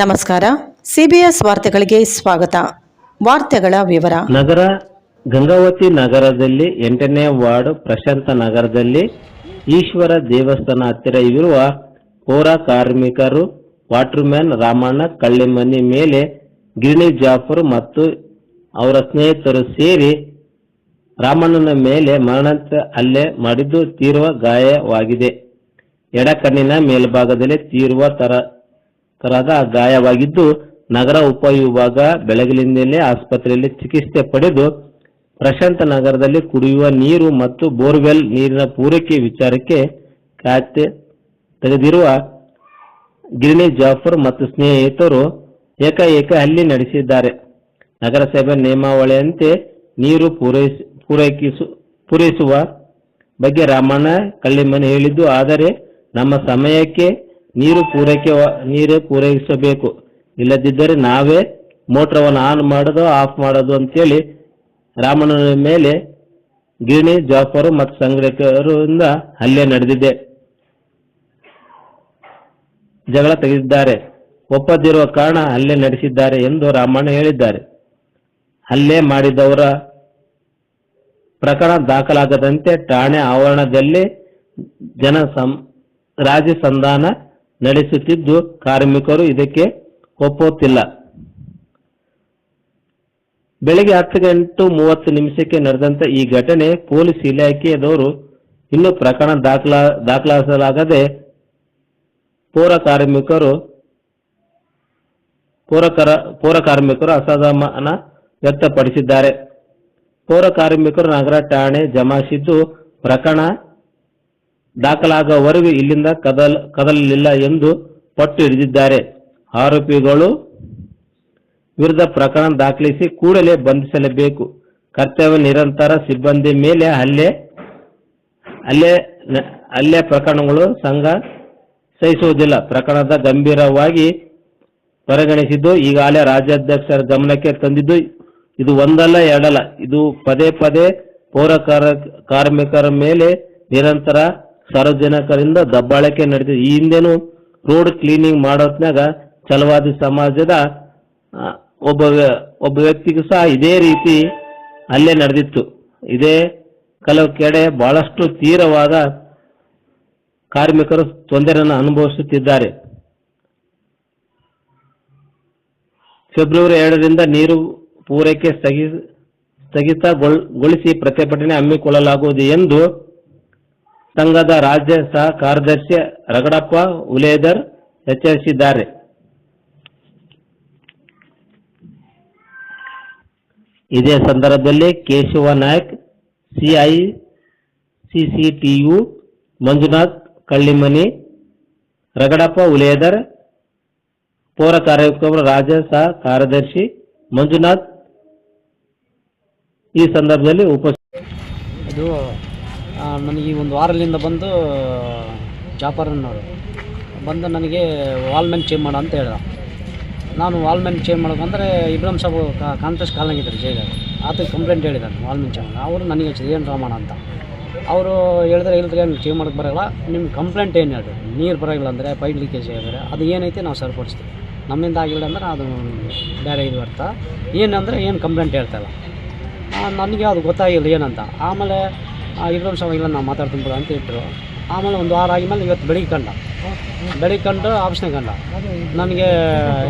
ನಮಸ್ಕಾರ. ಸಿಬಿಎಸ್ ವಾರ್ತೆಗಳಿಗೆ ಸ್ವಾಗತ. ವಾರ್ತೆಗಳ ವಿವರ. ನಗರ ಗಂಗಾವತಿ ನಗರದಲ್ಲಿ ಎಂಟನೇ ವಾರ್ಡ್ ಪ್ರಶಾಂತ ನಗರದಲ್ಲಿ ಈಶ್ವರ ದೇವಸ್ಥಾನ ಹತ್ತಿರ ಇರುವ ಪೌರ ಕಾರ್ಮಿಕರು, ವಾಟರ್ಮ್ಯಾನ್ ರಾಮಣ್ಣ ಕಳ್ಳಿಮನಿ ಮೇಲೆ ಗಿರಣಿ ಜಾಫರ್ ಮತ್ತು ಅವರ ಸ್ನೇಹಿತರು ಸೇರಿ ರಾಮಣ್ಣನ ಮೇಲೆ ಮರಣಾಂತ ಹಲ್ಲೆ ಮಾಡಿದ್ದು ತೀವ್ರ ಗಾಯವಾಗಿದೆ. ಎಡ ಕಣ್ಣಿನ ಮೇಲ್ಭಾಗದಲ್ಲಿ ತೀವ್ರ ತರ ತರಹದ ಗಾಯವಾಗಿದ್ದು ನಗರ ಉಪವಿಭಾಗ ಬೆಳಗಿನಿಂದಲೇ ಆಸ್ಪತ್ರೆಯಲ್ಲಿ ಚಿಕಿತ್ಸೆ ಪಡೆದು ಪ್ರಶಾಂತ ನಗರದಲ್ಲಿ ಕುಡಿಯುವ ನೀರು ಮತ್ತು ಬೋರ್ವೆಲ್ ನೀರಿನ ಪೂರೈಕೆ ವಿಚಾರಕ್ಕೆ ಖಾತೆ ತೆಗೆದಿರುವ ಗಿರಣಿ ಜಾಫರ್ ಮತ್ತು ಸ್ನೇಹಿತರು ಏಕಾಏಕ ಹಲ್ಲೆ ನಡೆಸಿದ್ದಾರೆ. ನಗರಸಭೆ ನಿಯಮಾವಳಿಯಂತೆ ನೀರು ಪೂರೈಕಿಸು, ಪೂರೈಸುವ ಬಗ್ಗೆ ರಾಮಣ್ಣ ಕಳ್ಳಿಮನೆ ಹೇಳಿದ್ದು, ಆದರೆ ನಮ್ಮ ಸಮಯಕ್ಕೆ ನೀರು ಪೂರೈಕೆ ನೀರೇ ಪೂರೈಸಬೇಕು. ಇಲ್ಲದಿದ್ದರೆ ನಾವೇ ಮೋಟ್ರವನ್ನು ಆನ್ ಮಾಡೋದು, ಆಫ್ ಮಾಡೋದು ಅಂತೇಳಿ ರಾಮಣ್ಣನ ಮೇಲೆ ಗಿರಣಿ ಜಾಫರು ಮತ್ತು ಸಂಘಟಕರಿಂದ ಹಲ್ಲೆ ನಡೆದಿದೆ. ಜಗಳ ತೆಗೆದಿದ್ದಾರೆ. ಒಪ್ಪದಿರುವ ಕಾರಣ ಹಲ್ಲೆ ನಡೆಸಿದ್ದಾರೆ ಎಂದು ರಾಮಣ್ಣ ಹೇಳಿದ್ದಾರೆ. ಹಲ್ಲೆ ಮಾಡಿದವರ ಪ್ರಕರಣ ದಾಖಲಾಗದಂತೆ ಠಾಣೆ ಆವರಣದಲ್ಲಿ ಜನ ಸಂ ರಾಜಿ ಸಂಧಾನ ನಡೆಸುತ್ತಿದ್ದು ಕಾರ್ಮಿಕರು ಇದಕ್ಕೆ ಒಪ್ಪುತ್ತಿಲ್ಲ. ಬೆಳಗ್ಗೆ ಹತ್ತು ಗಂಟು ಮೂವತ್ತು ನಿಮಿಷಕ್ಕೆ ನಡೆದಂತ ಈ ಘಟನೆ ಪೊಲೀಸ್ ಇಲಾಖೆಯವರು ಇನ್ನು ಪ್ರಕರಣ ದಾಖಲಾ, ದಾಖಲಿಸಲಾಗದೆ ಪೌರ ಕಾರ್ಮಿಕರು, ಪೌರ ಕರ- ಪೌರ ಕಾರ್ಮಿಕರು ಅಸಮಾಧಾನ ವ್ಯಕ್ತಪಡಿಸಿದ್ದಾರೆ. ಪೌರ ಕಾರ್ಮಿಕರು ನಗರ ಠಾಣೆ ಜಮಾಯಿಸಿದ್ದು ಪ್ರಕರಣ ದಾಖಲಾಗುವವರೆಗೂ ಇಲ್ಲಿಂದ ಕದಲ್ ಕದಲಲಿಲ್ಲ ಎಂದು ಪಟ್ಟು ಹಿಡಿದಿದ್ದಾರೆ. ಆರೋಪಿಗಳು ವಿರುದ್ಧ ಪ್ರಕರಣ ದಾಖಲಿಸಿ ಕೂಡಲೇ ಬಂಧಿಸಲೇಬೇಕು. ಕರ್ತವ್ಯ ನಿರಂತರ ಸಿಬ್ಬಂದಿ ಮೇಲೆ ಹಲ್ಲೆ ಅಲ್ಲೇ ಅಲ್ಲೇ ಪ್ರಕರಣಗಳು ಸಂಘ ಸಹಿಸುವುದಿಲ್ಲ. ಪ್ರಕರಣದ ಗಂಭೀರವಾಗಿ ಪರಿಗಣಿಸಿದ್ದು ಈಗಾಗಲೇ ರಾಜ್ಯಾಧ್ಯಕ್ಷರ ಗಮನಕ್ಕೆ ತಂದಿದ್ದು ಇದು ಒಂದಲ್ಲ, ಎರಡಲ್ಲ. ಇದು ಪದೇ ಪದೇ ಪೌರ ಕಾರ- ಕಾರ್ಮಿಕರ ಮೇಲೆ ನಿರಂತರ ಸಾರ್ವಜನಿಕರಿಂದ ದಬ್ಬಾಳಿಕೆ ನಡೆದಿದೆ. ಈ ಹಿಂದೆನೂ ರೋಡ್ ಕ್ಲೀನಿಂಗ್ ಮಾಡೋತ್ನಾಗ ಛಲವಾದಿ ಸಮಾಜದ ಒಬ್ಬ ಒಬ್ಬ ವ್ಯಕ್ತಿಗೂ ಸಹ ಇದೇ ರೀತಿ ಅಲ್ಲೇ ನಡೆದಿತ್ತು. ಇದೇ ಕೆಲವು ಕಡೆ ಬಹಳಷ್ಟು ತೀವ್ರವಾದ ಕಾರ್ಮಿಕರು ತೊಂದರೆಯನ್ನು ಅನುಭವಿಸುತ್ತಿದ್ದಾರೆ. ಫೆಬ್ರವರಿ ಎರಡರಿಂದ ನೀರು ಪೂರೈಕೆ ಸ್ಥಗಿ ಸ್ಥಗಿತಗೊಳಿಸಿ ಪ್ರತಿಭಟನೆ ಹಮ್ಮಿಕೊಳ್ಳಲಾಗುವುದು ಎಂದು ಸಂಘದ ರಾಜ್ಯ ಸಹ ಕಾರ್ಯದರ್ಶಿ ರಗಡಪ್ಪ ಉಲೇದರ್ ಎಚ್ಚರಿಸಿದ್ದಾರೆ. ಇದೇ ಸಂದರ್ಭದಲ್ಲಿ ಕೇಶವ ನಾಯಕ್ ಸಿಐ ಸಿಸಿಟಿಯು ಮಂಜುನಾಥ್ ಕಳ್ಳಿಮನಿ, ರಗಡಪ್ಪ ಉಲೇದರ್ ಪೌರ ಕಾರ್ಯಕ್ರಮ ರಾಜ್ಯ ಸಹ ಕಾರ್ಯದರ್ಶಿ ಮಂಜುನಾಥ್ ಈ ಸಂದರ್ಭದಲ್ಲಿ ಉಪಸ್ಥಿತ ನನಗೆ ಈ ಒಂದು ವಾರದಿಂದ ಬಂದು ಜಾಪರನ್ನವರು ಬಂದು ನನಗೆ ವಾಲ್ಮೆನ್ ಚೇಂಜ್ ಮಾಡು ಅಂತ ಹೇಳ್ದ. ನಾನು ವಾಲ್ಮೆನ್ ಚೇಂಜ್ ಮಾಡೋಕಂದರೆ ಇಬ್ರಾಹಿಂ ಸಾಬು ಕಾಂಟ್ರೆಸ್ಟ್ ಕಾಲ್ನಾಗಿದ್ದಾರೆ ಜೈಲಾಗ ಆತಗೆ ಕಂಪ್ಲೇಂಟ್ ಹೇಳಿದ್ದಾನೆ ವಾಲ್ಮೆನ್ ಚೇಂಜ್ ಮಾಡಿ ಅವರು ನನಗೆ ಏನು ರಾಮಣ ಅಂತ. ಅವರು ಹೇಳಿದ್ರೆ ಇಲ್ಲದ್ರೆ ಏನು ಚೇಂಜ್ ಮಾಡೋಕ್ಕೆ ಬರೋಲ್ಲ. ನಿಮ್ಮ ಕಂಪ್ಲೇಂಟ್ ಏನು ಹೇಳಿರಿ? ನೀರು ಬರೋಲ್ಲ ಅಂದರೆ ಪೈಪ್ ಲೀಕೇಜ್ ಆಗಿದ್ರೆ ಅದು ಏನೈತೆ ನಾವು ಸರಿಪಡಿಸ್ತೀವಿ. ನಮ್ಮಿಂದ ಆಗಿಲ್ಲ ಅಂದ್ರೆ, ಅದು ಬೇರೆ ಇದು ಅರ್ಥ. ಏನಂದರೆ ಏನು ಕಂಪ್ಲೇಂಟ್ ಹೇಳ್ತಾಯಿಲ್ಲ ನನಗೆ ಅದು ಗೊತ್ತಾಗಿಲ್ಲ ಏನಂತ. ಆಮೇಲೆ ಇಬ್ರಾಹಿಂ ಸಾಬ್ ಇಲ್ಲ ನಾವು ಮಾತಾಡ್ತೀನಿ ಬಿಡು ಅಂತ ಇಟ್ಟರು ಆಮೇಲೆ ಒಂದು ವಾರ ಆಗಿದ್ಮೇಲೆ ಇವತ್ತು ಬೆಳಿಗ್ಗೆ ಕಂಡ. ಬೆಳಿಗ್ಗೆ ಕಂಡು ಆಫೀಸ್ನಾಗ ಕಂಡ. ನನಗೆ,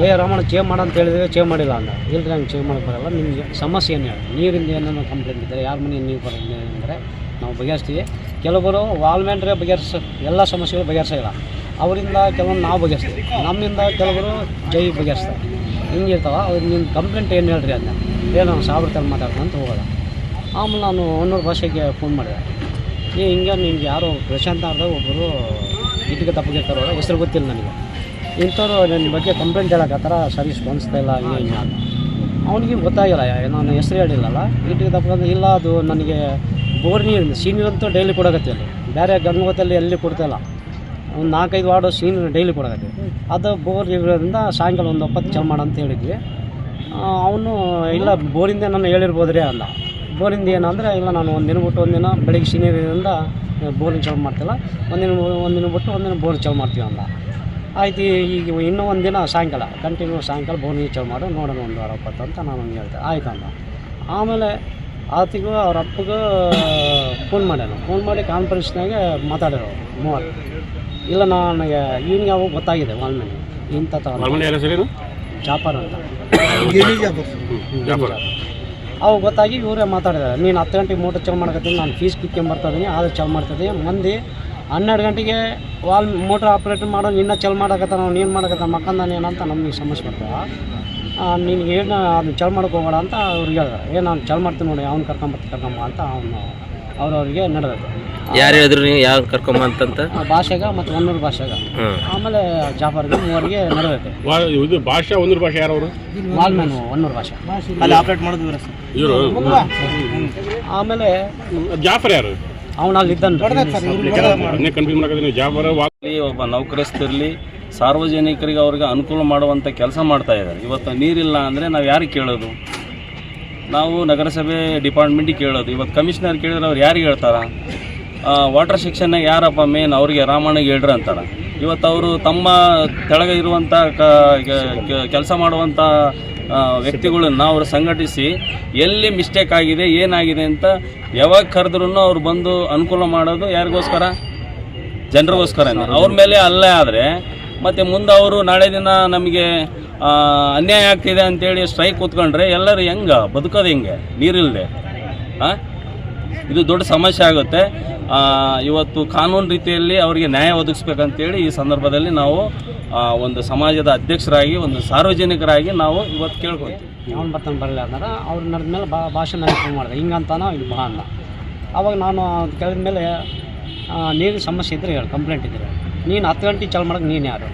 ಏ ರಾಮಣ್ಣ ಚೇಂಜ್ ಮಾಡು ಅಂತ ಹೇಳಿದ್ರೆ ಚೇಂಜ್ ಮಾಡಿಲ್ಲ ಅಂದ. ಇಲ್ಲರಿ ಹಂಗೆ ಚೇಂಜ್ ಮಾಡೋಕ್ಕೆ ಬರಲ್ಲ. ನಿಮಗೆ ಸಮಸ್ಯೆ ಏನು ಹೇಳಿ? ನೀರಿಂದ ಏನೇನು ಕಂಪ್ಲೇಂಟ್ ಇದ್ದಾರೆ ಯಾರ ಮನೆ ನೀವು ಬರೋದು ಅಂದರೆ ನಾವು ಬಗೆಹರಿಸ್ತೀವಿ. ಕೆಲವರು ವಾಲ್ಮೆಂಟ್ರೆ ಬಗೆಹರಿಸ ಎಲ್ಲ ಸಮಸ್ಯೆಗಳು ಬಗೆಹರಿಸಿಲ್ಲ ಅವರಿಂದ ಕೆಲವೊಂದು ನಾವು ಬಗೆಹರಿಸ್ತೀವಿ. ನಮ್ಮಿಂದ ಕೆಲವರು ಜೈ ಬಗೆಹರಿಸ್ತಾರೆ. ಹಿಂಗಿರ್ತಾವ ಅವ್ರು ನಿಮ್ಮ ಕಂಪ್ಲೇಂಟ್ ಏನು ಹೇಳ್ರಿ ಅದನ್ನ? ಏನು ಸಾಬ್ರ ತಲೆ ಮಾತಾಡ್ತೀನಿ ಅಂತ ಹೋಗೋದ ಆಮೇಲೆ ನಾನು ಹೊನ್ನೂರು ಭಾಷೆಗೆ ಫೋನ್ ಮಾಡಿದೆ. ಏ, ಹಿಂಗೆ ನಿಮ್ಗೆ ಯಾರೋ ಪ್ರಶಾಂತ ಅವ್ರದಾಗ ಒಬ್ಬರು ಇಟ್ಟಿಗೆ ತಪ್ಪಗಿರ್ತಾರೋ ಹೆಸರು ಗೊತ್ತಿಲ್ಲ ನನಗೆ. ಇಂಥವ್ರು ನನ್ನ ಬಗ್ಗೆ ಕಂಪ್ಲೇಂಟ್ ಹೇಳಕತ್ತಾರ ಸರಿ ಸ್ಪಂದಿಸ್ತಾ ಇಲ್ಲ, ಹಂಗೆ ಹಿಂಗೆ ಅಂತ. ಅವನಿಗೆ ಗೊತ್ತಾಗಿಲ್ಲ ನಾನು ಹೆಸರು ಹೇಳಿಲ್ಲಲ್ಲ. ಇಟ್ಟಿಗೆ ತಪ್ಪಂದ್ರೆ ಇಲ್ಲ, ಅದು ನನಗೆ ಬೋರ್ ನೀರು ಸೀನಿಯರ್ ಅಂತೂ ಡೈಲಿ ಕೊಡಕತ್ತಿಲ್ಲ ಬೇರೆ ಗಂಗೋತಲ್ಲಿ ಎಲ್ಲಿ ಕೊಡ್ತಾಯಿಲ್ಲ ಒಂದು ನಾಲ್ಕೈದು ವಾರ್ಡು ಸೀನಿಯರ್ ಡೈಲಿ ಕೊಡೋಕತ್ತೆ. ಅದು ಬೋರ್ ಇರೋದ್ರಿಂದ ಸಾಯಂಕಾಲ ಒಂದು ಒಪ್ಪತ್ತು ಮಾಡು ಅಂತ ಹೇಳಿದ್ವಿ. ಅವನು, ಇಲ್ಲ ಬೋರಿಂದ ನಾನು ಹೇಳಿರ್ಬೋದು ಅಲ್ಲ ಬೋರಿಂದ ಏನಂದರೆ ಇಲ್ಲ ನಾನು ಒಂದಿನ ಬಿಟ್ಟು ಒಂದಿನ ಬೆಳಗ್ಗೆ ಸೀನಿಯರಿಂದ ಬೋರಿಂಗ್ ಚಾಲು ಮಾಡ್ತಿಲ್ಲ. ಒಂದಿನ ಒಂದಿನ ಬಿಟ್ಟು ಒಂದಿನ ಬೋರ್ ಚಾಲು ಮಾಡ್ತೀವಿ ಅಂದ. ಆಯ್ತು ಈಗ ಇನ್ನೂ ಒಂದು ದಿನ ಸಾಯಂಕಾಲ ಕಂಟಿನ್ಯೂ ಸಾಯಂಕಾಲ ಬೋರ್ನಿ ಚಾಲು ಮಾಡು ನೋಡೋಣ ಒಂದು ವಾರ ಒಪ್ಪತ್ತು ಅಂತ ನಾನು ಹಂಗೆ ಹೇಳ್ತೆ ಆಯ್ತು ಅಂದ. ಆಮೇಲೆ ಆತಿಗೂ ಅವ್ರ ಅಪ್ಪಗೂ ಫೋನ್ ಮಾಡ್ಯಾನು. ಫೋನ್ ಮಾಡಿ ಕಾನ್ಫರೆನ್ಸ್ನಾಗೆ ಮಾತಾಡಿರೋ ಮೂವತ್ತು ಇಲ್ಲ ನನಗೆ ಈಗ ಯಾವಾಗ ಗೊತ್ತಾಗಿದೆ ವಾಲ್ಮೀನಿ ಇಂಥ ಜಾಪಾರ್ ಅಂತ. ಅವಾಗ ಗೊತ್ತಾಗಿ ಇವರೇ ಮಾತಾಡಿದ್ದಾರೆ. ನೀನು ಹತ್ತು ಗಂಟೆಗೆ ಮೋಟರ್ ಚಾಲು ಮಾಡಕತ್ತೀನಿ, ನಾನು ಫೀಸ್ ಕಿತ್ಕೊಂಬರ್ತಿದ್ದೀನಿ ಆದ್ರೆ ಚಾಲು ಮಾಡ್ತದೆ ಮಂದಿ ಹನ್ನೆರಡು ಗಂಟೆಗೆ ವಾಲ್ ಮೋಟ್ರ್ ಆಪ್ರೇಟ್ ಮಾಡೋ, ನಿನ್ನ ಚಾಲು ಮಾಡಕತ್ತ ನಾವು ನೀನು ಮಾಡಕತ್ತ ಮಕ್ಕಂದಾನೆ ಏನಂತ ನಮಗೆ ಸಮಸ್ಯೆ ಬರ್ತಾವೆ ನಿನಗೆ ಏನು ಅದನ್ನ ಚಾಲು ಮಾಡಕ್ಕೆ ಹೋಗೋಣ ಅಂತ ಅವ್ರಿಗೆ ಹೇಳಿದ್ರೆ ಏನು ನಾನು ಚಾಲು ಮಾಡ್ತೀನಿ ನೋಡಿ, ಅವ್ನು ಕರ್ಕೊಂಬರ್ತೀನಿ ಕರ್ಕೊಂಬ ಅಂತ ಅವನು ಅವ್ರವ್ರಿಗೆ ನಡೆದದ್ದು. ಯಾರು ಹೇಳಿದ್ರು ನೀವು ಯಾರು ಕರ್ಕೊಂಬ ಅಂತಂತ? ಆ ಭಾಷೆಗ ಮತ್ತು ಒನ್ನೂರು ಭಾಷೆಗ. ಆಮೇಲೆ ಜಾಫರ್ಗೆ ಮೂವರಿಗೆ ನಡೆದೈತೆ ಇದು ಭಾಷೆ ಒಂದು ಭಾಷೆ ಯಾರವರು ವಾಲ್ಮೇನು ಒನ್ನೂರು ಭಾಷೆ. ಅಲ್ಲಿ ಆಪ್ರೇಟ್ ಮಾಡೋದು ಸರ್. ಇವರು ಆಮೇಲೆ ಜಾಫರ್ ಯಾರು? ಅವನು ಅಲ್ಲಿ ಇದ್ದಾನೆ. ಅದನ್ನೇ ಕನ್ಫ್ಯೂಸ್ ಮಾಡಕ್ಕೆ ಜಾಫರ್ ವಾ- ಒಬ್ಬ ನೌಕರಸ್ಥರಲ್ಲಿ ಸಾರ್ವಜನಿಕರಿಗೆ ಅವ್ರಿಗೆ ಅನುಕೂಲ ಮಾಡುವಂಥ ಕೆಲಸ ಮಾಡ್ತಾ ಇದ್ದಾರೆ. ಇವತ್ತು ನೀರಿಲ್ಲ ಅಂದರೆ ನಾವು ಯಾರಿಗೆ ಕೇಳೋದು? ನಾವು ನಗರಸಭೆ ಡಿಪಾರ್ಟ್ಮೆಂಟಿಗೆ ಕೇಳೋದು. ಇವತ್ತು ಕಮಿಷನರ್ ಕೇಳಿದ್ರೆ ಅವ್ರು ಯಾರಿಗೆ ಹೇಳ್ತಾರೆ? ವಾಟರ್ ಸೆಕ್ಷನ್ನ ಯಾರಪ್ಪ ಮೇನ್ ಅವ್ರಿಗೆ ರಾಮಣ್ಣಗೆ ಹೇಳ್ರಿ ಅಂತಾರೆ. ಇವತ್ತು ಅವರು ತಮ್ಮ ಕೆಳಗೆ ಇರುವಂಥ ಕೆಲಸ ಮಾಡುವಂಥ ವ್ಯಕ್ತಿಗಳನ್ನ ಅವರು ಸಂಘಟಿಸಿ ಎಲ್ಲಿ ಮಿಸ್ಟೇಕ್ ಆಗಿದೆ, ಏನಾಗಿದೆ ಅಂತ ಯಾವಾಗ ಕರೆದ್ರೂ ಅವ್ರು ಬಂದು ಅನುಕೂಲ ಮಾಡೋದು ಯಾರಿಗೋಸ್ಕರ? ಜನರಿಗೋಸ್ಕರ ಅವ್ರ ಮೇಲೆ ಅಲ್ಲೇ ಆದರೆ ಮತ್ತು ಮುಂದೆ ಅವರು ನಾಳೆ ದಿನ ನಮಗೆ ಅನ್ಯಾಯ ಆಗ್ತಿದೆ ಅಂತೇಳಿ ಸ್ಟ್ರೈಕ್ ಕೂತ್ಕೊಂಡ್ರೆ ಎಲ್ಲರೂ ಹೆಂಗೆ ಬದುಕೋದು ಹೆಂಗೆ? ನೀರಿಲ್ಲದೆ ಹಾಂ ಇದು ದೊಡ್ಡ ಸಮಸ್ಯೆ ಆಗುತ್ತೆ. ಇವತ್ತು ಕಾನೂನು ರೀತಿಯಲ್ಲಿ ಅವರಿಗೆ ನ್ಯಾಯ ಒದಗಿಸ್ಬೇಕಂತೇಳಿ ಈ ಸಂದರ್ಭದಲ್ಲಿ ನಾವು ಒಂದು ಸಮಾಜದ ಅಧ್ಯಕ್ಷರಾಗಿ, ಒಂದು ಸಾರ್ವಜನಿಕರಾಗಿ ನಾವು ಇವತ್ತು ಕೇಳ್ಕೊತೀವಿ ಅವ್ನು ಬರ್ತಾನೆ ಬರಲಿಲ್ಲ ಅಂದ್ರೆ, ಅವ್ರು ನಡೆದ ಮೇಲೆ ಬಾ, ಭಾಷೆ ನನಗೆ ಫೋನ್ ಮಾಡಿದೆ. ಹಿಂಗಂತಾನೋ ಇಲ್ಲಿ ಬಾ ಅಂದ ಅವಾಗ ನಾನು ಕೇಳಿದ ಮೇಲೆ ನೀರಿನ ಸಮಸ್ಯೆ ಇದ್ದರೆ ಹೇಳಿ ಕಂಪ್ಲೇಂಟ್ ಇದ್ದರೆ ನೀನು ಹತ್ತು ಗಂಟೆ ಚಾಲು ಮಾಡೋಕೆ ನೀನು ಯಾರು?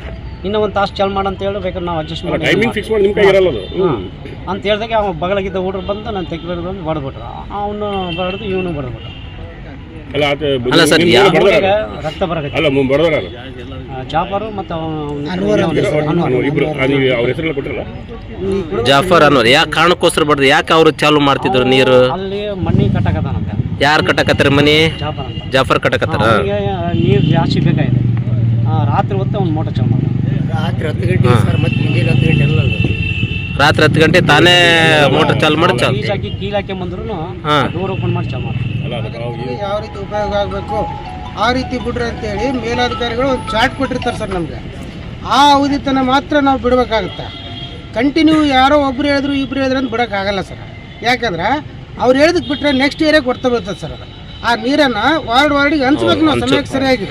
ಇನ್ನೂ ಒಂದು ತಾಸು ಚಾಲ್ ಮಾಡಿ ಅಂತ ಹೇಳಿ ಬೇಕಾದ್ರೆ ನಾವು ಅಡ್ಜಸ್ಟ್ ಮಾಡಿ ಟೈಮಿಂಗ್ ಫಿಕ್ಸ್ ಮಾಡಿ ನಿಮ್ಮ ಕೈ ಇರಲ್ಲ ಅದು. ಅಂತ ಹೇಳ್ದಾಗ ಅವ ಬಗಲಾಗಿದ್ದ ಹುಡುಗರು ಬಂದು ನಾನು ತೆಗಿಬೇಕು ಬಂದು ಬಡ್ಬಿಟ್ರು ಅವನು ಬಡ್ದು ಇವನು ಬಡ್ಬಿಟ್ರು ಅಲ್ಲ ಆತ ಅಲ್ಲ ಸರ್, ರಕ್ತ ಬರಕ ಅಲ್ಲ ಅದು? ಜಾಫರು ಮತ್ತು ಇಬ್ರು. ನೀವು ಅವ್ರ ಹೆಸರೆಲ್ಲ ಕೊಟ್ಟಿರಲ್ಲ? ಜಾಫರ್ ಅನ್ನೋರು ಯಾಕೆ ಕಾರಣಕ್ಕೋಸ್ಕರ ಬಡ್ದು ಯಾಕೆ ಅವರು ಚಾಲು ಮಾಡ್ತಿದ್ರು ನೀರು? ಅಲ್ಲಿ ಮಣ್ಣಿ ಕಟ್ಟಕತ್ತಾನಂತೆ. ಯಾರು ಕಟ್ಟಕತ್ತಾರ ಮನಿ? ಜಾಫರ್ ಜಾಫರ್ ಕಟ್ಟಕತ್ತಾರ? ನೀರು ಜಾಸ್ತಿ ಬೇಕಾಗಿದೆ. ಆ, ರಾತ್ರಿ ಹೊತ್ತು ಅವ್ನು ಮೋಟರ್ ಚಾಲು ಮಾಡ್ದ ರಾತ್ರಿ ಹತ್ತು ಗಂಟೆ ಸರ್ ಮತ್ತೆ ಮುಂಜಾನೆ ಹತ್ತು ಗಂಟೆ ಎಲ್ಲ ರಾತ್ರಿ ಹತ್ತು ಗಂಟೆ ತಾನೇ ಮೋಟರ್ ಚಾಲು ಮಾಡಿ ಚಾಲು. ಫೀಸ್ ಹಾಕಿ ಕೀಲ್ ಹಾಕಿ ಬಂದ್ರು ಡೋರ್ ಓಪನ್ ಮಾಡಿ ಚಾಲು ಯಾವ ರೀತಿ ಉಪಯೋಗ ಆಗಬೇಕು? ಆ ರೀತಿ ಬಿಡ್ರಿ ಅಂತೇಳಿ ಮೇಲಾಧಿಕಾರಿಗಳು ಒಂದು ಚಾರ್ಟ್ ಕೊಟ್ಟಿರ್ತಾರೆ ಸರ್ ನಮಗೆ. ಆ ಅವಧಿತನ ಮಾತ್ರ ನಾವು ಬಿಡಬೇಕಾಗತ್ತೆ. ಕಂಟಿನ್ಯೂ ಯಾರೋ ಒಬ್ರು ಹೇಳಿದ್ರು ಇಬ್ರು ಹೇಳಿದ್ರು ಅಂತ ಬಿಡೋಕ್ಕಾಗಲ್ಲ ಸರ್. ಯಾಕಂದ್ರೆ ಅವ್ರು ಹೇಳಿದಕ್ಕೆ ಬಿಟ್ಟರೆ ನೆಕ್ಸ್ಟ್ ಇಯರೇ ಕೊಡ್ತಾ ಬರ್ತದೆ ಸರ್ ಅದು. ಆ ನೀರನ್ನು ವಾರ್ಡ್ ವಾರ್ಡಿಗೆ ಹಂಚ್ಬೇಕು ನಾವು ಸಮಯಕ್ಕೆ ಸರಿಯಾಗಿ.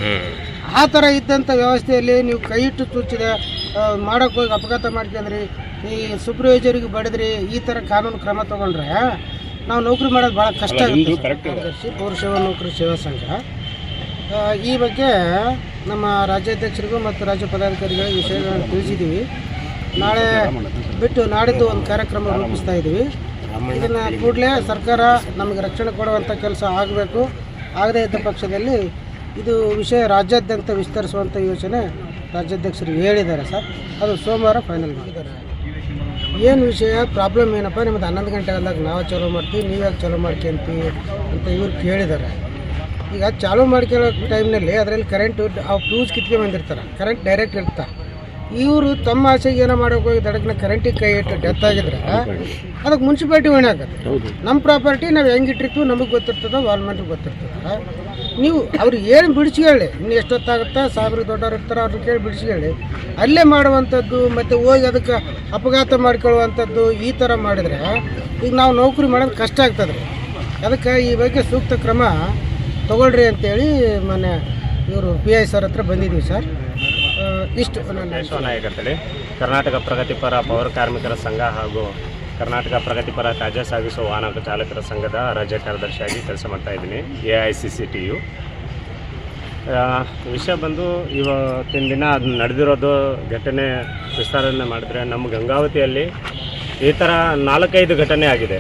ಆ ಥರ ಇದ್ದಂಥ ವ್ಯವಸ್ಥೆಯಲ್ಲಿ ನೀವು ಕೈ ಇಟ್ಟು ಚುಚ್ಚಿದೆ ಮಾಡೋಕೆ ಹೋಗಿ ಅಪಘಾತ ಮಾಡ್ಕೊಂಡ್ರಿ ಈ ಸೂಪರ್ವೈಸರಿಗೆ ಬಡಿದ್ರಿ ಈ ಥರ ಕಾನೂನು ಕ್ರಮ ತಗೊಂಡ್ರೆ ನಾವು ನೌಕರಿ ಮಾಡೋದು ಭಾಳ ಕಷ್ಟ ಆಗುತ್ತೆ ಪೌರ ಸೇವಾ ಪೌರಸೇವಾ ನೌಕರಿ ಸೇವಾ ಸಂಘ. ಈ ಬಗ್ಗೆ ನಮ್ಮ ರಾಜ್ಯಾಧ್ಯಕ್ಷರಿಗೂ ಮತ್ತು ರಾಜ್ಯ ಪದಾಧಿಕಾರಿಗಳಿಗೆ ವಿಷಯಗಳನ್ನು ತಿಳಿಸಿದ್ದೀವಿ ನಾಳೆ ಬಿಟ್ಟು ನಾಡಿದ್ದು ಒಂದು ಕಾರ್ಯಕ್ರಮ ರೂಪಿಸ್ತಾ ಇದ್ದೀವಿ. ಇದನ್ನು ಕೂಡಲೇ ಸರ್ಕಾರ ನಮಗೆ ರಕ್ಷಣೆ ಕೊಡುವಂಥ ಕೆಲಸ ಆಗಬೇಕು. ಆಗದೇ ಇದ್ದ ಪಕ್ಷದಲ್ಲಿ ಇದು ವಿಷಯ ರಾಜ್ಯಾದ್ಯಂತ ವಿಸ್ತರಿಸುವಂಥ ಯೋಚನೆ ರಾಜ್ಯಾಧ್ಯಕ್ಷರು ಹೇಳಿದ್ದಾರೆ ಸರ್. ಅದು ಸೋಮವಾರ ಫೈನಲ್ ಮಾಡಿದ್ದಾರೆ ಏನು ವಿಷಯ? ಪ್ರಾಬ್ಲಮ್ ಏನಪ್ಪ? ನಿಮ್ಮದು ಹನ್ನೊಂದು ಗಂಟೆ ಆದಾಗ ನಾವು ಚಾಲೂ ಮಾಡ್ತೀವಿ, ನೀವು ಯಾಕೆ ಚಾಲೂ ಮಾಡ್ಕೊಂತೀವಿ ಅಂತ ಇವ್ರು ಕೇಳಿದ್ದಾರೆ. ಈಗ ಚಾಲೂ ಮಾಡ್ಕೊಳ್ಳೋ ಟೈಮ್ನಲ್ಲಿ ಅದರಲ್ಲಿ ಕರೆಂಟು ಆ ಫ್ಯೂಸ್ ಕಿತ್ಕೊಂಡು ಬಂದಿರ್ತಾರೆ. ಕರೆಂಟ್ ಡೈರೆಕ್ಟ್ ಇರ್ತಾರೆ ಇವರು ತಮ್ಮ ಆಸೆಗೆ ಏನೋ ಮಾಡೋಕೆ ಹೋಗಿ ದಡಕ್ನ ಕರೆಂಟಿಗೆ ಕೈ ಇಟ್ಟು ಡೆತ್ ಆಗಿದ್ರೆ ಅದಕ್ಕೆ ಮುನ್ಸಿಪಾಲ್ಟಿ ಹೊಣೆ ಆಗುತ್ತೆ. ನಮ್ಮ ಪ್ರಾಪರ್ಟಿ ನಾವು ಹೆಂಗೆ ಇಟ್ಟಿರ್ತೀವಿ ನಮಗೆ ಗೊತ್ತಿರ್ತದೆ ವಾಲ್ಮೆಂಟ್ಗೆ ಗೊತ್ತಿರ್ತದೆ. ನೀವು ಅವ್ರಿಗೆ ಏನು ಬಿಡಿಸಿ ಹೇಳಿ ಇನ್ನು ಎಷ್ಟೊತ್ತಾಗುತ್ತೆ ಸಾವಿರ ದೊಡ್ಡವ್ರು ಇರ್ತಾರೆ ಅವ್ರನ್ನ ಕೇಳಿ ಬಿಡಿಸಿ ಹೇಳಿ. ಅಲ್ಲೇ ಮಾಡುವಂಥದ್ದು ಮತ್ತು ಹೋಗಿ ಅದಕ್ಕೆ ಅಪಘಾತ ಮಾಡ್ಕೊಳ್ಳುವಂಥದ್ದು ಈ ಥರ ಮಾಡಿದರೆ ಈಗ ನಾವು ನೌಕರಿ ಮಾಡೋದು ಕಷ್ಟ ಆಗ್ತದೆ. ರೀ ಅದಕ್ಕೆ ಈ ಬಗ್ಗೆ ಸೂಕ್ತ ಕ್ರಮ ತಗೊಳ್ರಿ ಅಂತೇಳಿ ಮೊನ್ನೆ ಇವರು ಪಿ ಐ ಸರ್ ಹತ್ರ ಬಂದಿದ್ದೀವಿ ಸರ್. ಇಷ್ಟು ನಾಯಕ ನಾಯಕ್ ಅಂತೇಳಿ. ಕರ್ನಾಟಕ ಪ್ರಗತಿಪರ ಪೌರ ಕಾರ್ಮಿಕರ ಸಂಘ ಹಾಗೂ ಕರ್ನಾಟಕ ಪ್ರಗತಿಪರ ತ್ಯಾಜ್ಯ ಸಾಗಿಸುವ ವಾಹನ ಚಾಲಕರ ಸಂಘದ ರಾಜ್ಯ ಕಾರ್ಯದರ್ಶಿಯಾಗಿ ಕೆಲಸ ಮಾಡ್ತಾ ಇದ್ದೀನಿ A I C C T U. ವಿಷಯ ಬಂದು ಇವತ್ತಿನ ದಿನ ಅದು ನಡೆದಿರೋದು ಘಟನೆ ವಿಸ್ತಾರಣೆ ಮಾಡಿದ್ರೆ ನಮ್ಮ ಗಂಗಾವತಿಯಲ್ಲಿ ಈ ಥರ ನಾಲ್ಕೈದು ಘಟನೆ ಆಗಿದೆ.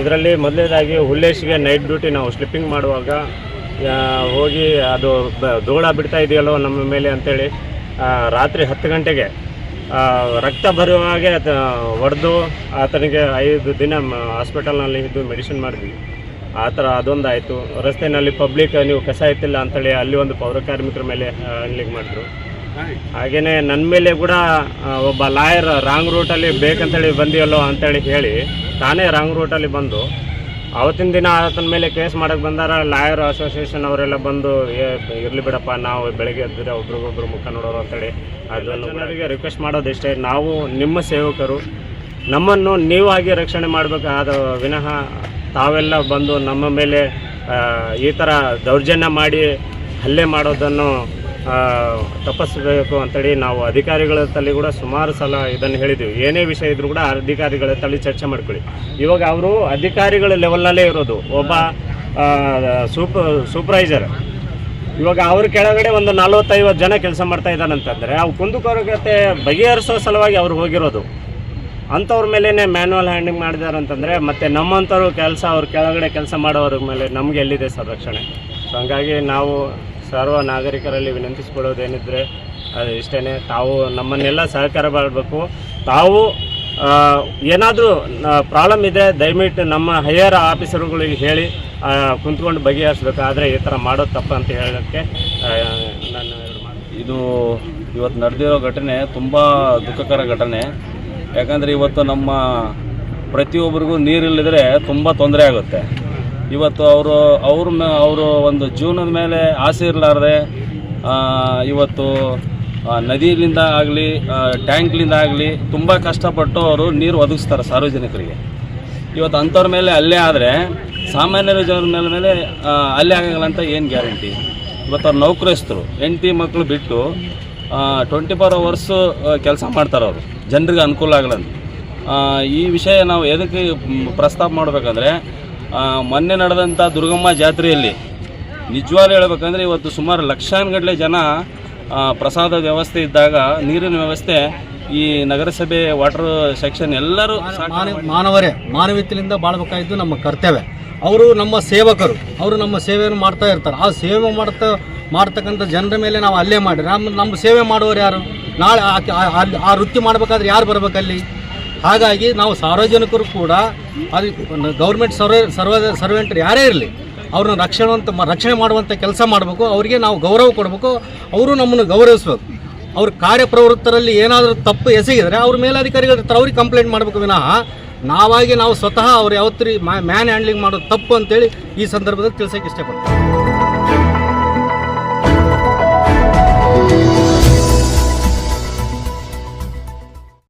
ಇದರಲ್ಲಿ ಮೊದಲನೇದಾಗಿ ಹುಲ್ಲೇಶ್ಗೆ ನೈಟ್ ಡ್ಯೂಟಿ ನಾವು ಸ್ಲಿಪ್ಪಿಂಗ್ ಮಾಡುವಾಗ ಹೋಗಿ ಅದು ಧೂಳ ಬಿಡ್ತಾ ಇದೆಯಲ್ಲೋ ನಮ್ಮ ಮೇಲೆ ಅಂತೇಳಿ ಆ, ರಾತ್ರಿ ಹತ್ತು ಗಂಟೆಗೆ ರಕ್ತ ಬರುವ ಹಾಗೆ ಹೊಡೆದು ಆತನಿಗೆ ಐದು ದಿನ ಹಾಸ್ಪಿಟಲ್ನಲ್ಲಿ ಇದ್ದು ಮೆಡಿಸಿನ್ ಮಾಡಿದ್ವಿ. ಆ ಥರ ಅದೊಂದಾಯಿತು. ರಸ್ತೆಯಲ್ಲಿ ಪಬ್ಲಿಕ್ ನೀವು ಕಸ ಎತ್ತಿಲ್ಲ ಅಂತೇಳಿ ಅಲ್ಲಿ ಒಂದು ಪೌರ ಕಾರ್ಮಿಕರ ಮೇಲೆ ಹ್ಯಾಂಡ್ಲಿಂಗ್ ಮಾಡಿದ್ರು. ಹಾಗೆಯೇ ನನ್ನ ಮೇಲೆ ಕೂಡ ಒಬ್ಬ ಲಾಯರ್ ರಾಂಗ್ ರೂಟಲ್ಲಿ ಬೇಕಂತೇಳಿ ಬಂದಿಯಲ್ಲೋ ಅಂತೇಳಿ ಹೇಳಿ ತಾನೇ ರಾಂಗ್ ರೂಟಲ್ಲಿ ಬಂದು ಅವತ್ತಿನ ದಿನ ಆತನ ಮೇಲೆ ಕೇಸ್ ಮಾಡಕ್ಕೆ ಬಂದಾರ ಲಾಯರ್ ಅಸೋಸಿಯೇಷನ್ ಅವರೆಲ್ಲ ಬಂದು ಏ ಇರಲಿ ಬಿಡಪ್ಪ ನಾವು ಬೆಳಗ್ಗೆ ಎದ್ದರೆ ಒಬ್ರಿಗೊಬ್ರು ಮುಖ ನೋಡೋರು ಅಂತೇಳಿ ಅದನ್ನು ಜನರಿಗೆ ರಿಕ್ವೆಸ್ಟ್ ಮಾಡೋದಿಷ್ಟೇ. ನಾವು ನಿಮ್ಮ ಸೇವಕರು ನಮ್ಮನ್ನು ನೀವಾಗಿ ರಕ್ಷಣೆ ಮಾಡಬೇಕಾದ ವಿನಃ ತಾವೆಲ್ಲ ಬಂದು ನಮ್ಮ ಮೇಲೆ ಈ ಥರ ದೌರ್ಜನ್ಯ ಮಾಡಿ ಹಲ್ಲೆ ಮಾಡೋದನ್ನು ಆ, ತಪ್ಪಿಸಬೇಕು ಅಂತೇಳಿ ನಾವು ಅಧಿಕಾರಿಗಳ ತಲೆ ಕೂಡ ಸುಮಾರು ಸಲ ಇದನ್ನು ಹೇಳಿದ್ದೀವಿ ಏನೇ ವಿಷಯ ಇದ್ರೂ ಕೂಡ ಅಧಿಕಾರಿಗಳ ತಲೆ ಚರ್ಚೆ ಮಾಡ್ಕೊಳ್ಳಿ. ಇವಾಗ ಅವರು ಅಧಿಕಾರಿಗಳ ಲೆವೆಲ್ನಲ್ಲೇ ಇರೋದು. ಒಬ್ಬ ಸೂಪ ಸೂಪರ್ವೈಸರ್. ಇವಾಗ ಅವ್ರ ಕೆಳಗಡೆ ಒಂದು ನಲ್ವತ್ತೈವತ್ತು ಜನ ಕೆಲಸ ಮಾಡ್ತಾ ಇದ್ದಾರಂತಂದರೆ ಅವು ಕುಂದುಕೊರತೆ ಬಗೆಹರಿಸೋ ಸಲುವಾಗಿ ಅವ್ರು ಹೋಗಿರೋದು. ಅಂಥವ್ರ ಮೇಲೇ ಮ್ಯಾನ್ಯಲ್ ಹ್ಯಾಂಡಿಂಗ್ ಮಾಡಿದ್ದಾರೆ ಅಂತಂದರೆ ಮತ್ತು ನಮ್ಮಂಥವ್ರು ಕೆಲಸ ಅವ್ರ ಕೆಳಗಡೆ ಕೆಲಸ ಮಾಡೋರ ಮೇಲೆ ನಮಗೆ ಎಲ್ಲಿದೆ ಸಂರಕ್ಷಣೆ? ಸೊ ಹಂಗಾಗಿ ನಾವು ಸರ್ವ ನಾಗರಿಕರಲ್ಲಿ ವಿನಂತಿಸ್ಕೊಳ್ಳೋದೇನಿದ್ರೆ ಅದು ಇಷ್ಟೇ ತಾವು ನಮ್ಮನ್ನೆಲ್ಲ ಸಹಕಾರ ಮಾಡಬೇಕು. ತಾವು ಏನಾದರೂ ಪ್ರಾಬ್ಲಮ್ ಇದೆ, ದಯವಿಟ್ಟು ನಮ್ಮ ಹೈಯರ್ ಆಫೀಸರ್ಗಳಿಗೆ ಹೇಳಿ ಕುಂತ್ಕೊಂಡು ಬಗೆಹರಿಸ್ಬೇಕು. ಆದರೆ ಈ ಥರ ಮಾಡೋದು ತಪ್ಪು ಅಂತ ಹೇಳೋಕ್ಕೆ ನಾನು ಇದು ಇವತ್ತು ನಡೆದಿರೋ ಘಟನೆ ತುಂಬ ದುಃಖಕರ ಘಟನೆ. ಯಾಕಂದರೆ ಇವತ್ತು ನಮ್ಮ ಪ್ರತಿಯೊಬ್ಬರಿಗೂ ನೀರಿಲ್ಲದ್ರೆ ತುಂಬ ತೊಂದರೆ ಆಗುತ್ತೆ. ಇವತ್ತು ಅವರು, ಅವ್ರ ಅವರು ಒಂದು ಜೀವನದ ಮೇಲೆ ಆಸೆ ಇರಲಾರ್ದೆ ಇವತ್ತು ನದಿಯಿಂದ ಆಗಲಿ ಟ್ಯಾಂಕ್ಲಿಂದ ಆಗಲಿ ತುಂಬ ಕಷ್ಟಪಟ್ಟು ಅವರು ನೀರು ಒದಗಿಸ್ತಾರೆ ಸಾರ್ವಜನಿಕರಿಗೆ. ಇವತ್ತು ಅಂಥವ್ರ ಮೇಲೆ ಅಲ್ಲೇ ಆದರೆ ಸಾಮಾನ್ಯರ ಜನರ ಮೇಲೆ ಮೇಲೆ ಅಲ್ಲೇ ಆಗಲ್ಲ ಅಂತ ಏನು ಗ್ಯಾರಂಟಿ? ಇವತ್ತು ಅವ್ರ ನೌಕರಸ್ಥರು, ಹೆಂಡತಿ ಮಕ್ಕಳು ಬಿಟ್ಟು ಟ್ವೆಂಟಿ ಫೋರ್ ಅವರ್ಸು ಕೆಲಸ ಮಾಡ್ತಾರೆ ಅವರು. ಜನರಿಗೆ ಅನುಕೂಲ ಆಗಲ್ಲ ಈ ವಿಷಯ ನಾವು ಎದಕ್ಕೆ ಪ್ರಸ್ತಾಪ ಮಾಡಬೇಕಂದ್ರೆ ಮೊನ್ನೆ ನಡೆದಂಥ ದುರ್ಗಮ್ಮ ಜಾತ್ರೆಯಲ್ಲಿ ನಿಜವಾಗ್ಲೂ ಹೇಳ್ಬೇಕಂದ್ರೆ ಇವತ್ತು ಸುಮಾರು ಲಕ್ಷಾನುಗಟ್ಟಲೆ ಜನ ಪ್ರಸಾದ ವ್ಯವಸ್ಥೆ ಇದ್ದಾಗ ನೀರಿನ ವ್ಯವಸ್ಥೆ ಈ ನಗರಸಭೆ ವಾಟರ್ ಸೆಕ್ಷನ್ ಎಲ್ಲರೂ ಮಾನವರೇ ಮಾನವೀಯತೆಯಿಂದ ಬಾಳ್ಬೇಕಾಗಿದ್ದು ನಮ್ಮ ಕರ್ತವ್ಯ. ಅವರು ನಮ್ಮ ಸೇವಕರು ಅವರು ನಮ್ಮ ಸೇವೆಯನ್ನು ಮಾಡ್ತಾ ಇರ್ತಾರೆ. ಆ ಸೇವೆ ಮಾಡ್ತಾ ಮಾಡ್ತಕ್ಕಂಥ ಜನರ ಮೇಲೆ ನಾವು ಅಲ್ಲೇ ಮಾಡಿ ನಮ್ಮ ನಮ್ಮ ಸೇವೆ ಮಾಡುವವರು ಯಾರು? ನಾಳೆ ಆ ವೃತ್ತಿ ಮಾಡಬೇಕಾದ್ರೆ ಯಾರು ಬರ್ಬೇಕಲ್ಲಿ? ಹಾಗಾಗಿ ನಾವು ಸಾರ್ವಜನಿಕರು ಕೂಡ ಅದು ಗೌರ್ಮೆಂಟ್ ಸರ್ವ ಸರ್ವ ಸರ್ವೆಂಟರ್ ಯಾರೇ ಇರಲಿ, ಅವ್ರನ್ನ ರಕ್ಷಣವಂತ ರಕ್ಷಣೆ ಮಾಡುವಂಥ ಕೆಲಸ ಮಾಡಬೇಕು, ಅವರಿಗೆ ನಾವು ಗೌರವ ಕೊಡಬೇಕು, ಅವರು ನಮ್ಮನ್ನು ಗೌರವಿಸ್ಬೇಕು. ಅವ್ರ ಕಾರ್ಯಪ್ರವೃತ್ತರಲ್ಲಿ ಏನಾದರೂ ತಪ್ಪು ಎಸಗಿದರೆ ಅವ್ರ ಮೇಲಾಧಿಕಾರಿಗಳು ಇರ್ತಾರೆ, ಅವ್ರಿಗೆ ಕಂಪ್ಲೇಂಟ್ ಮಾಡಬೇಕು ವಿನಃ ನಾವಾಗಿ ನಾವು ಸ್ವತಃ ಅವ್ರು ಯಾವತ್ತೂ ಮ್ಯಾನ್ ಹ್ಯಾಂಡ್ಲಿಂಗ್ ಮಾಡೋದು ತಪ್ಪು ಅಂತೇಳಿ ಈ ಸಂದರ್ಭದಲ್ಲಿ ತಿಳಿಸೋಕೆ ಇಷ್ಟಪಡ್ತೀನಿ.